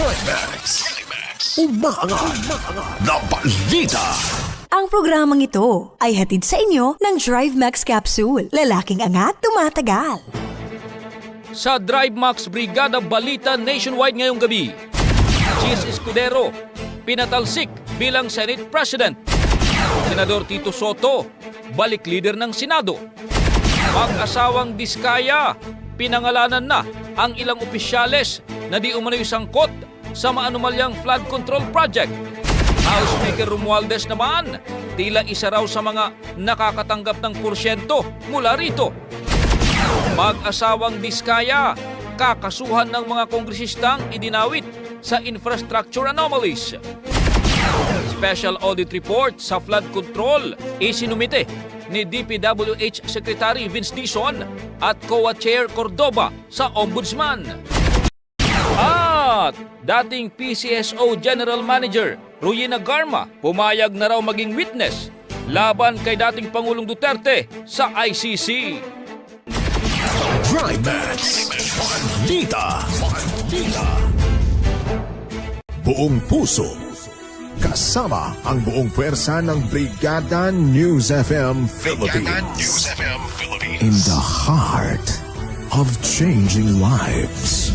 Drive Max. Umaangat na balita. Ang programang ito ay hatid sa inyo ng Drive Max Capsule. Lalaking angat, tumatagal. Sa Drive Max Brigada Balita Nationwide ngayong gabi, Cheese Escudero, pinatalsik bilang Senate President. Senador Tito Soto, balik leader ng Senado. Mag-asawang Diskaya, pinangalanan na ang ilang opisyales na di umano'y sangkot sa maanumalyang flood control project. House Speaker Romualdez naman, tila isa raw sa mga nakakatanggap ng porsyento mula rito. Mag-asawang Diskaya, kakasuhan ng mga kongresistang idinawit sa infrastructure anomalies. Special Audit Report sa flood control isinumite ni DPWH Secretary Vince Dizon at COA Chair Cordoba sa Ombudsman. At dating PCSO General Manager Ruyina Garma pumayag na raw maging witness laban kay dating Pangulong Duterte sa ICC. Drive Max. Buong puso. Kasama ang buong pwersa ng Brigada News FM Philippines. In the heart of changing lives.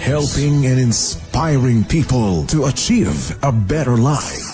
Helping and inspiring people to achieve a better life.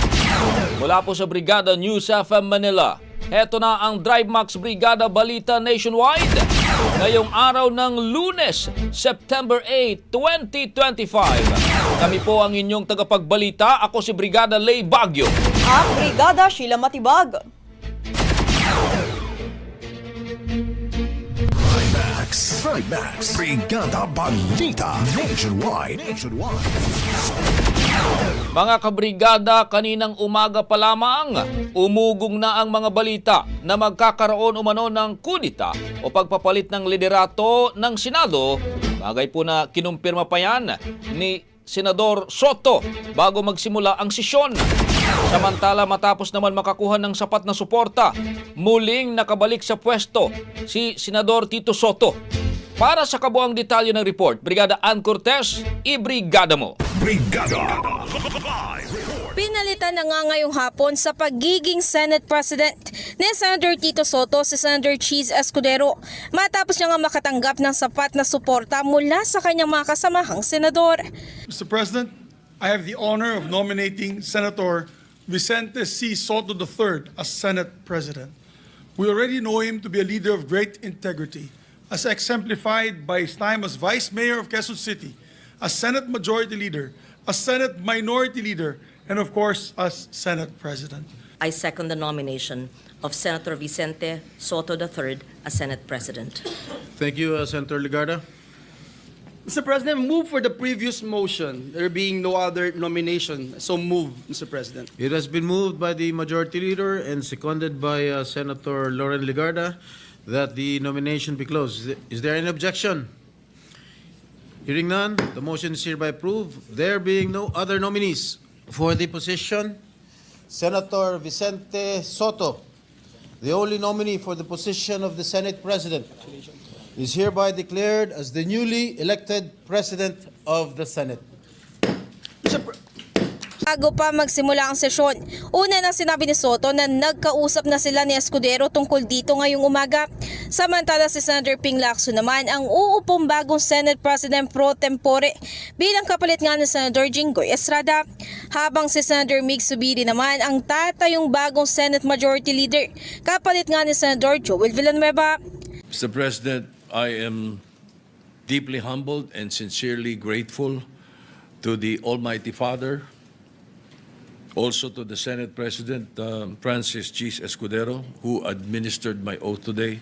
Mula po sa Brigada News FM Manila, heto na ang Drive Max Brigada Balita Nationwide. Ngayong araw ng Lunes, September 8, 2025. Kami po ang inyong tagapagbalita. Ako si Brigada Lay Bagyo. At Brigada Sheila Matibag. Max. Drive Max. Brigada Balita Nationwide. Nationwide. Mga kabrigada, kaninang umaga pa lamang, umugong na ang mga balita na magkakaroon umano ng kudita o pagpapalit ng liderato ng Senado. Bagay po na kinumpirma pa yan ni Senador Soto bago magsimula ang sesyon. Samantala matapos naman makakuha ng sapat na suporta, muling nakabalik sa pwesto si Senador Tito Soto. Para sa kabuang detalye ng report, Brigada Ann Cortez, ibrigada mo. Brigada. Pinalitan na nga ngayong hapon sa pagiging Senate President ni Senator Tito Soto si Senator Cheese Escudero matapos niya nga makatanggap ng sapat na suporta mula sa kanyang mga kasamahang senador. Mr. President, I have the honor of nominating Senator Vicente C. Soto III as Senate President. We already know him to be a leader of great integrity, as exemplified by his time as Vice Mayor of Quezon City, as Senate Majority Leader, as Senate Minority Leader, and of course, as Senate President. I second the nomination of Senator Vicente Soto III as Senate President. Thank you, uh, Senator Ligarda. Mr. President, move for the previous motion, there being no other nomination. So move, Mr. President. It has been moved by the Majority Leader and seconded by uh, Senator Lauren Ligarda that the nomination be closed. Is there any objection? Hearing none, the motion is hereby approved. There being no other nominees for the position, Senator Vicente Soto, the only nominee for the position of the Senate President, is hereby declared as the newly elected President of the Senate. Bago pa magsimula ang sesyon, una na sinabi ni Soto na nagkausap na sila ni Escudero tungkol dito ngayong umaga. Samantala si Senator Ping Lacson naman ang uupong bagong Senate President pro tempore bilang kapalit nga ni Senator Jinggoy Estrada. Habang si Senator Mig Subiri naman ang tatayong bagong Senate Majority Leader, kapalit nga ni Senator Joel Villanueva. Mr. President, I am deeply humbled and sincerely grateful to the Almighty Father, also to the Senate President um, Francis G. Escudero, who administered my oath today,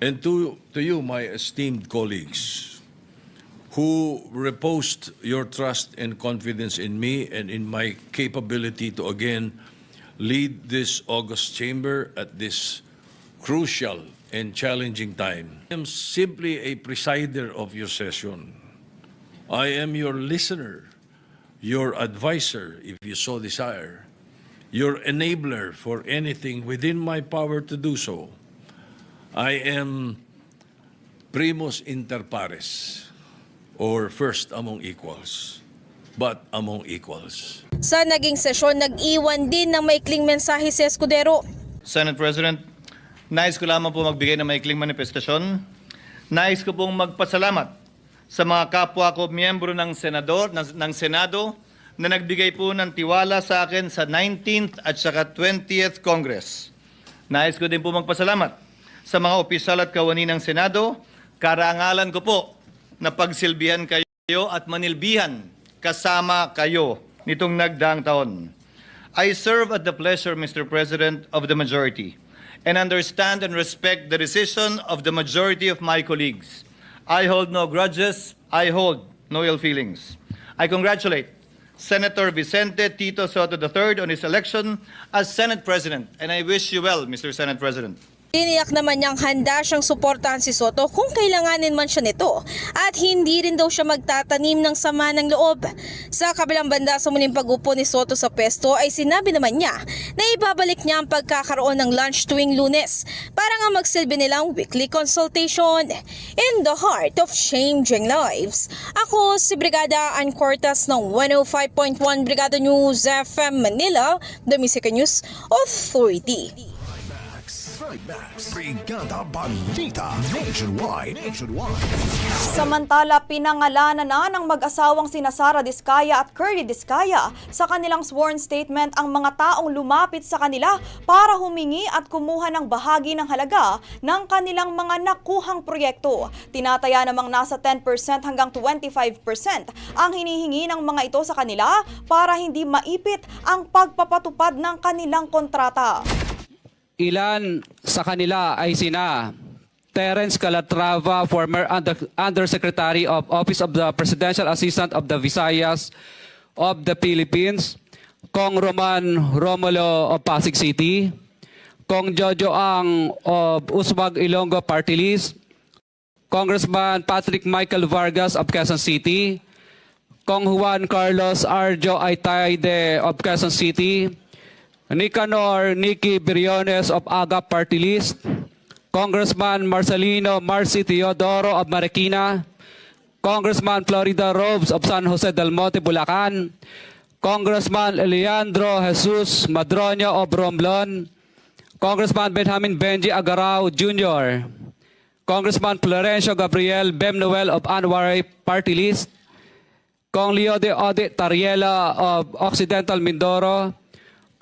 and to, to you, my esteemed colleagues, who reposed your trust and confidence in me and in my capability to again lead this August chamber at this crucial and challenging time. I am simply a presider of your session. I am your listener, your advisor, if you so desire, your enabler for anything within my power to do so. I am primus inter pares, or first among equals, but among equals. Sa naging sesyon, nag-iwan din ng maikling mensahe si Escudero. Senate President, nais ko lamang po magbigay ng maikling manifestasyon. Nais ko pong magpasalamat sa mga kapwa ko miyembro ng Senador, ng, ng Senado na nagbigay po ng tiwala sa akin sa 19th at saka 20th Congress. Nais ko din po magpasalamat sa mga opisyal at kawani ng Senado. Karangalan ko po na pagsilbihan kayo at manilbihan kasama kayo nitong nagdaang taon. I serve at the pleasure, Mr. President, of the majority and understand and respect the decision of the majority of my colleagues. I hold no grudges. I hold no ill feelings. I congratulate Senator Vicente Tito Soto III on his election as Senate President, and I wish you well, Mr. Senate President. Tiniyak naman niyang handa siyang suportahan si Soto kung kailanganin man siya nito at hindi rin daw siya magtatanim ng sama ng loob. Sa kabilang banda sa muling pag-upo ni Soto sa pesto ay sinabi naman niya na ibabalik niya ang pagkakaroon ng lunch tuwing lunes para nga magsilbi nilang weekly consultation. In the heart of changing lives, ako si Brigada Ann Cortas ng 105.1 Brigada News FM Manila, the Music News Authority. Trimax. Brigada Balita. Nationwide. Nationwide. Samantala, pinangalanan na ng mag-asawang sina Sara Diskaya at Curly Diskaya sa kanilang sworn statement ang mga taong lumapit sa kanila para humingi at kumuha ng bahagi ng halaga ng kanilang mga nakuhang proyekto. Tinataya namang nasa 10% hanggang 25% ang hinihingi ng mga ito sa kanila para hindi maipit ang pagpapatupad ng kanilang kontrata. Ilan sa kanila ay sina Terence Calatrava, former Under- Undersecretary of Office of the Presidential Assistant of the Visayas of the Philippines, Kong Roman Romulo of Pasig City, Kong Jojo Ang of Usmag Ilonggo Party List, Congressman Patrick Michael Vargas of Quezon City, Kong Juan Carlos Arjo Aitaide of Quezon City, Nicanor Nicky Briones of Aga Party List, Congressman Marcelino Marci Teodoro of Marikina, Congressman Florida Robes of San Jose del Monte, Bulacan, Congressman Leandro Jesus Madroño of Romblon, Congressman Benjamin Benji Agarao Jr., Congressman Florencio Gabriel Bem Noel of Anwar Party List, Kong Leo de Ode Tariela of Occidental Mindoro,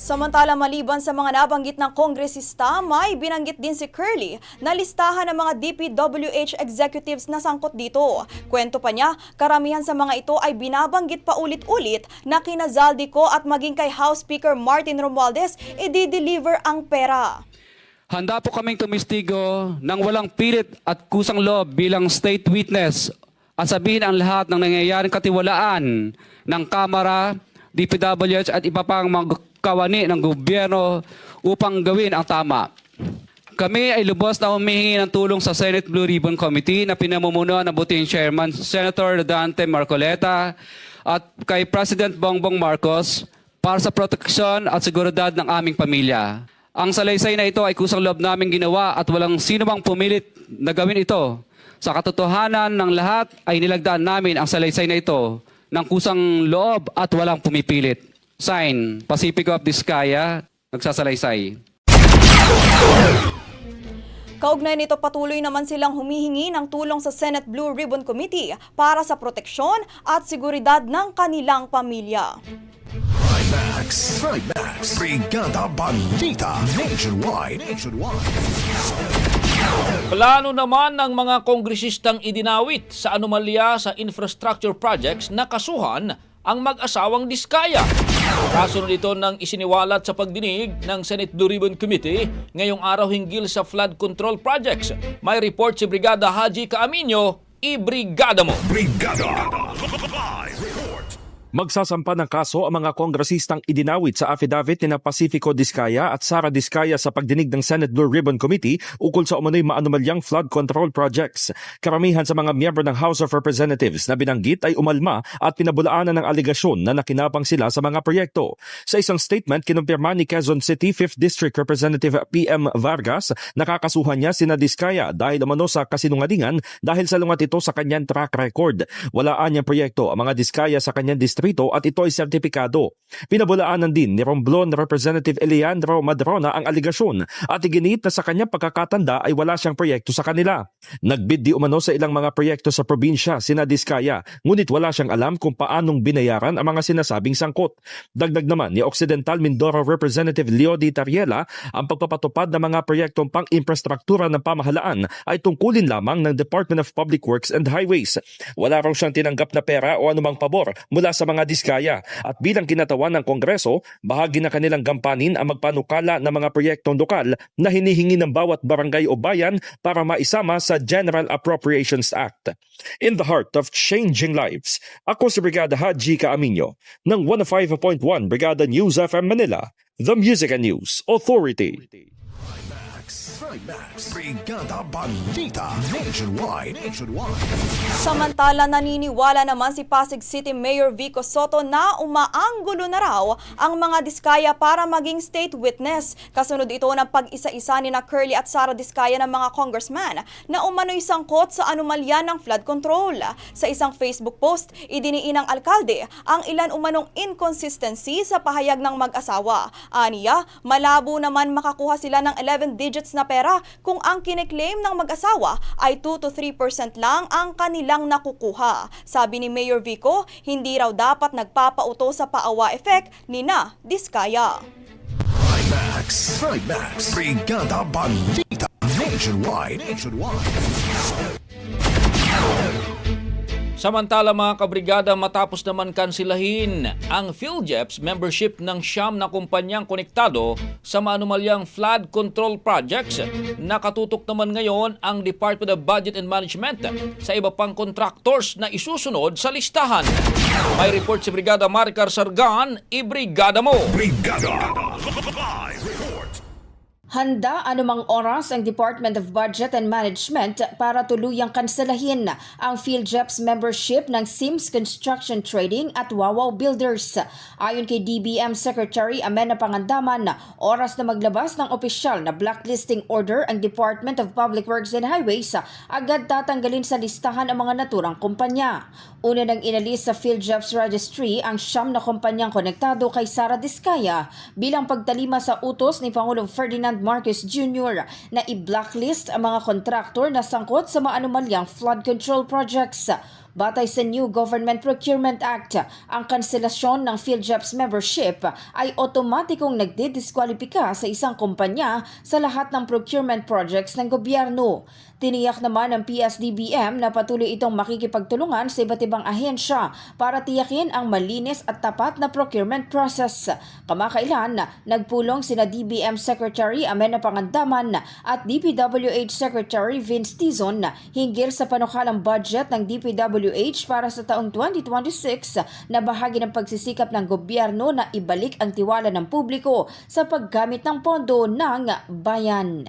Samantala maliban sa mga nabanggit ng kongresista, may binanggit din si Curly na listahan ng mga DPWH executives na sangkot dito. Kwento pa niya, karamihan sa mga ito ay binabanggit pa ulit-ulit na kina Zaldico at maging kay House Speaker Martin Romualdez i-deliver ang pera. Handa po kaming tumistigo ng walang pilit at kusang loob bilang state witness at sabihin ang lahat ng nangyayaring katiwalaan ng Kamara, DPWH at iba pang mga kawani ng gobyerno upang gawin ang tama. Kami ay lubos na humihingi ng tulong sa Senate Blue Ribbon Committee na pinamumunuan ng buting Chairman Senator Dante Marcoleta at kay President Bongbong Marcos para sa proteksyon at seguridad ng aming pamilya. Ang salaysay na ito ay kusang loob namin ginawa at walang sino mang pumilit na gawin ito. Sa katotohanan ng lahat ay nilagdaan namin ang salaysay na ito ng kusang loob at walang pumipilit. Sign, Pacifico of Vizcaya, nagsasalaysay. Kaugnay nito patuloy naman silang humihingi ng tulong sa Senate Blue Ribbon Committee para sa proteksyon at seguridad ng kanilang pamilya. Max, Trimax, Brigada Balita, Nationwide, Nationwide. Plano naman ng mga kongresistang idinawit sa anomalya sa infrastructure projects na kasuhan ang mag-asawang Diskaya. Kasunod ito ng isiniwalat sa pagdinig ng Senate Blue Ribbon Committee ngayong araw hinggil sa flood control projects. May report si Brigada Haji Kaaminyo, i-brigada mo! Brigada. Live report. Magsasampa ng kaso ang mga kongresistang idinawit sa affidavit ni na Pacifico Discaya at Sara Discaya sa pagdinig ng Senate Blue Ribbon Committee ukol sa umano'y maanumalyang flood control projects. Karamihan sa mga miyembro ng House of Representatives na binanggit ay umalma at pinabulaanan ng aligasyon na nakinabang sila sa mga proyekto. Sa isang statement, kinumpirma ni Quezon City 5th District Representative PM Vargas nakakasuhan niya sina Discaya dahil umano sa kasinungalingan dahil salungat ito sa kanyang track record. Walaan niyang proyekto ang mga Discaya sa kanyang distrito at ito ay sertipikado. Pinabulaanan din ni Romblon Representative Eleandro Madrona ang aligasyon at iginit na sa kanyang pagkakatanda ay wala siyang proyekto sa kanila. Nagbid di umano sa ilang mga proyekto sa probinsya sina Diskaya ngunit wala siyang alam kung paanong binayaran ang mga sinasabing sangkot. Dagdag naman ni Occidental Mindoro Representative Leo Di Tariela ang pagpapatupad ng mga proyektong pang-infrastruktura ng pamahalaan ay tungkulin lamang ng Department of Public Works and Highways. Wala raw siyang tinanggap na pera o anumang pabor mula sa mga diskaya at bilang kinatawan ng Kongreso, bahagi na kanilang gampanin ang magpanukala ng mga proyektong lokal na hinihingi ng bawat barangay o bayan para maisama sa General Appropriations Act. In the heart of changing lives, ako si Brigada Haji Kaaminyo ng 105.1 Brigada News FM Manila, the Music and News Authority. Max, Trimax, Brigada Balita, Nationwide, Nationwide. Samantala naniniwala naman si Pasig City Mayor Vico Soto na umaanggulo na raw ang mga diskaya para maging state witness. Kasunod ito ng pag-isa-isa ni na Curly at Sara Diskaya ng mga congressman na umano'y sangkot sa anomalya ng flood control. Sa isang Facebook post, idiniin ng alkalde ang ilan umanong inconsistency sa pahayag ng mag-asawa. Aniya, malabo naman makakuha sila ng 11 digits na pera kung ang kiniklaim ng mag-asawa ay 2 to 3% lang ang kanilang nakukuha. Sabi ni Mayor Vico, hindi raw dapat nagpapauto sa paawa effect ni na Diskaya. Max, Trimax, Brigada Balita, Nationwide, Nationwide. Samantala mga kabrigada matapos naman kansilahin ang PhilJeps membership ng siyam na kumpanyang konektado sa maanumalyang flood control projects, nakatutok naman ngayon ang Department of Budget and Management sa iba pang contractors na isusunod sa listahan. May report si Brigada Maricar Sargan, ibrigada mo! Brigada! Handa anumang oras ang Department of Budget and Management para tuluyang kanselahin ang PhilJeps membership ng Sims Construction Trading at Wawaw Builders. Ayon kay DBM Secretary Amena Pangandaman, oras na maglabas ng opisyal na blacklisting order ang Department of Public Works and Highways, agad tatanggalin sa listahan ang mga naturang kumpanya. Una nang inalis sa PhilJeps Registry ang siyam na kumpanyang konektado kay Sara Diskaya bilang pagtalima sa utos ni Pangulong Ferdinand Marcos Jr. na i-blacklist ang mga kontraktor na sangkot sa maanumalyang flood control projects. Batay sa new Government Procurement Act, ang kanselasyon ng PhilJeps membership ay otomatikong nagdidiskwalipika sa isang kumpanya sa lahat ng procurement projects ng gobyerno. Tiniyak naman ng PSDBM na patuloy itong makikipagtulungan sa iba't ibang ahensya para tiyakin ang malinis at tapat na procurement process. Kamakailan, nagpulong sina DBM Secretary Amena Pangandaman at DPWH Secretary Vince Tizon hinggil sa panukalang budget ng DPWH para sa taong 2026 na bahagi ng pagsisikap ng gobyerno na ibalik ang tiwala ng publiko sa paggamit ng pondo ng bayan.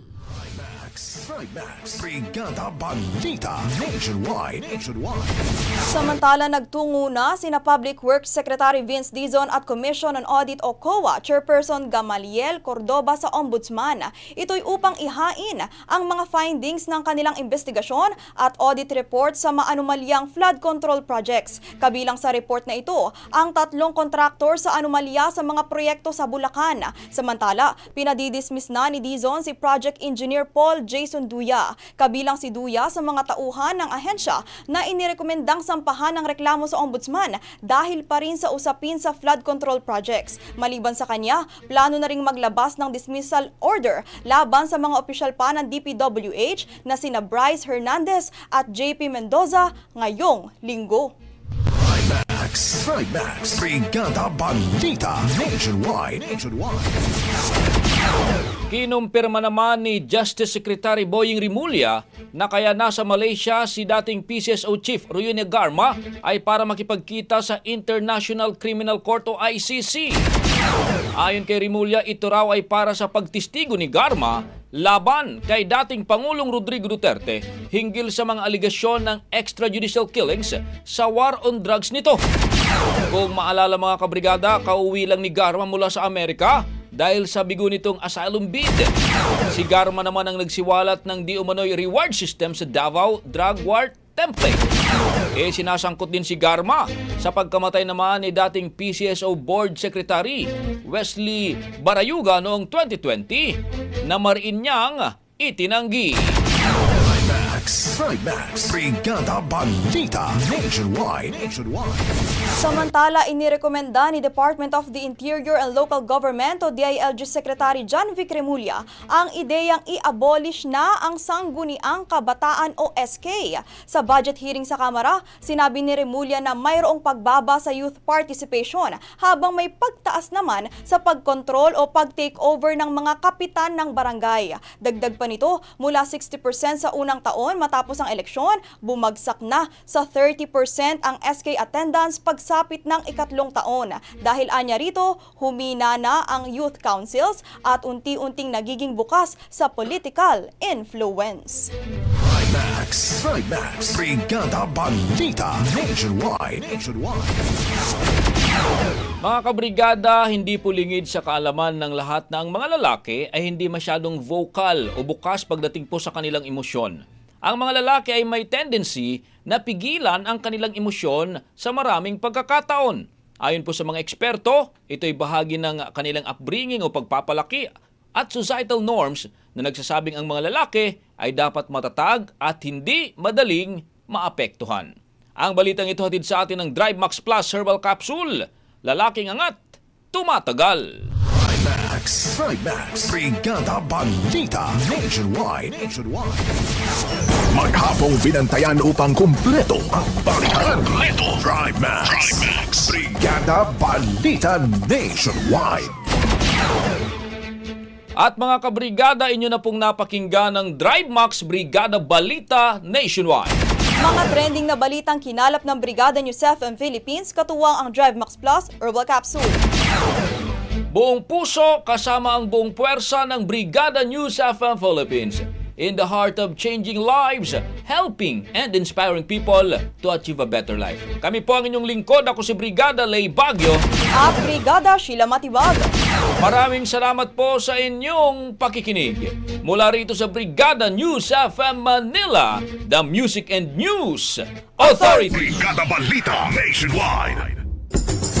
Trimax. Brigada Balita. Nationwide. Nationwide. Samantala, nagtungo na sina Public Works Secretary Vince Dizon at Commission on Audit o COA Chairperson Gamaliel Cordoba sa Ombudsman. Ito'y upang ihain ang mga findings ng kanilang investigasyon at audit report sa maanumalyang flood control projects. Kabilang sa report na ito, ang tatlong kontraktor sa anomalya sa mga proyekto sa Bulacan. Samantala, pinadidismiss na ni Dizon si Project Engineer Paul Jason Duya. Kabilang si Duya sa mga tauhan ng ahensya na inirekomendang sampahan ng reklamo sa ombudsman dahil pa rin sa usapin sa flood control projects. Maliban sa kanya, plano na ring maglabas ng dismissal order laban sa mga opisyal pa ng DPWH na sina Bryce Hernandez at JP Mendoza ngayong linggo. Trimax. Trimax. Brigada Balita. Nationwide. Nationwide. Kinumpirma naman ni Justice Secretary Boying Rimulya na kaya nasa Malaysia si dating PCSO Chief Ruyune Garma ay para makipagkita sa International Criminal Court o ICC. Ayon kay Rimulya, ito raw ay para sa pagtistigo ni Garma laban kay dating Pangulong Rodrigo Duterte hinggil sa mga aligasyon ng extrajudicial killings sa war on drugs nito. Kung maalala mga kabrigada, kauwi lang ni Garma mula sa Amerika dahil sa bigo nitong asylum bid. Si Garma naman ang nagsiwalat ng di umano'y reward system sa Davao Drug War Template. Eh sinasangkot din si Garma sa pagkamatay naman ni dating PCSO Board Secretary Wesley Barayuga noong 2020 na mariin niyang itinanggi. Trimax. Trimax. Brigada Balita. Nationwide. Nationwide. Samantala, inirekomenda ni Department of the Interior and Local Government o DILG Secretary John Vic Remulla ang ideyang i-abolish na ang Sangguniang Kabataan o SK. Sa budget hearing sa Kamara, sinabi ni Remulla na mayroong pagbaba sa youth participation habang may pagtaas naman sa pagkontrol o pag-takeover ng mga kapitan ng barangay. Dagdag pa nito, mula 60% sa unang taon matapos ang eleksyon, bumagsak na sa 30% ang SK attendance pagsapit ng ikatlong taon. Dahil anya rito, humina na ang youth councils at unti-unting nagiging bukas sa political influence. Trimax. Trimax. Brigada Balita. Nationwide. Nationwide. Mga kabrigada, hindi pulingid sa kaalaman ng lahat na ang mga lalaki ay hindi masyadong vocal o bukas pagdating po sa kanilang emosyon. Ang mga lalaki ay may tendency na pigilan ang kanilang emosyon sa maraming pagkakataon. Ayon po sa mga eksperto, ito ay bahagi ng kanilang upbringing o pagpapalaki at societal norms na nagsasabing ang mga lalaki ay dapat matatag at hindi madaling maapektuhan. Ang balitang ito hatid sa atin ng Drive Max Plus Herbal Capsule lalaking angat, tumatagal. Max, Max, Brigada Balita Nationwide. Nationwide. Maghapong binantayan upang kumpleto ang balitaan. Kumpleto. Drive Max. Drive Max. Brigada Balita Nationwide. At mga kabrigada, inyo na pong napakinggan ng Drive Max Brigada Balita Nationwide. Mga trending na balitang kinalap ng Brigada News FM Philippines, katuwang ang Drive Max Plus Herbal Capsule. Buong puso kasama ang buong puwersa ng Brigada News FM Philippines. In the heart of changing lives, helping and inspiring people to achieve a better life. Kami po ang inyong lingkod. Ako si Brigada Lay Bagyo. At Brigada Sheila Matibag. Maraming salamat po sa inyong pakikinig. Mula rito sa Brigada News FM Manila, the Music and News Authority. Brigada Balita Nationwide.